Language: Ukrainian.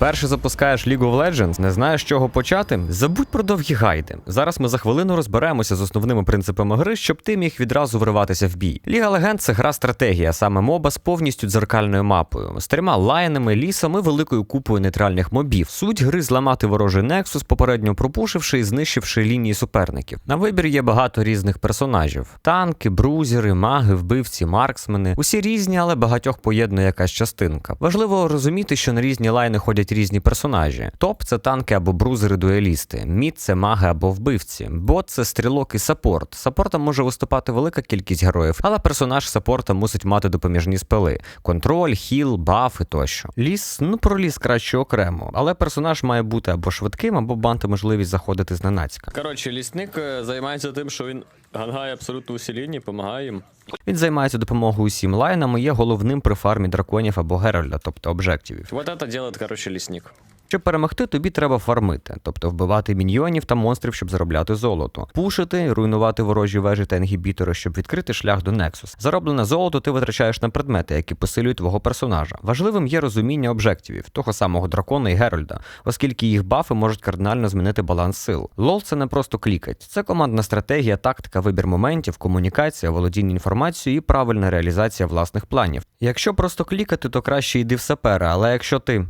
Вперше запускаєш League of Legends, не знаєш чого почати? Забудь про довгі гайди. Зараз ми за хвилину розберемося з основними принципами гри, щоб ти міг відразу вриватися в бій. Ліга Легенд це гра стратегія, саме моба з повністю дзеркальною мапою, з трьома лайнами, лісом і великою купою нейтральних мобів. Суть гри зламати ворожий нексус, попередньо пропушивши і знищивши лінії суперників. На вибір є багато різних персонажів: танки, брузери, маги, вбивці, марксмени. Усі різні, але багатьох поєднує якась частинка. Важливо розуміти, що на різні лайни ходять різні персонажі. Топ це танки або брузери-дуелісти, мід це маги або вбивці, бот це стрілок і саппорт. Саппортом може виступати велика кількість героїв, але персонаж саппорта мусить мати допоміжні спели: контроль, хіл, бафи тощо. Ліс, ну про ліс краще окремо, але персонаж має бути або швидким, або мати можливість заходити зненацька. Коротше, лісник е, займається тим, що він гангає абсолютно усі лінії, допомагає їм. Він займається допомогою усім лайнам і є головним при фармі драконів або геральда, тобто обжективів. Вот это делает, короче, лісник. Щоб перемогти, тобі треба фармити, тобто вбивати міньйонів та монстрів, щоб заробляти золото, пушити, руйнувати ворожі вежі та інгібітори, щоб відкрити шлях до Nexus. Зароблене золото ти витрачаєш на предмети, які посилюють твого персонажа. Важливим є розуміння обжективів, того самого дракона і Геральда, оскільки їх бафи можуть кардинально змінити баланс сил. Лол це не просто клікать, це командна стратегія, тактика, вибір моментів, комунікація, володіння інформацією і правильна реалізація власних планів. Якщо просто клікати, то краще йди в сапера, але якщо ти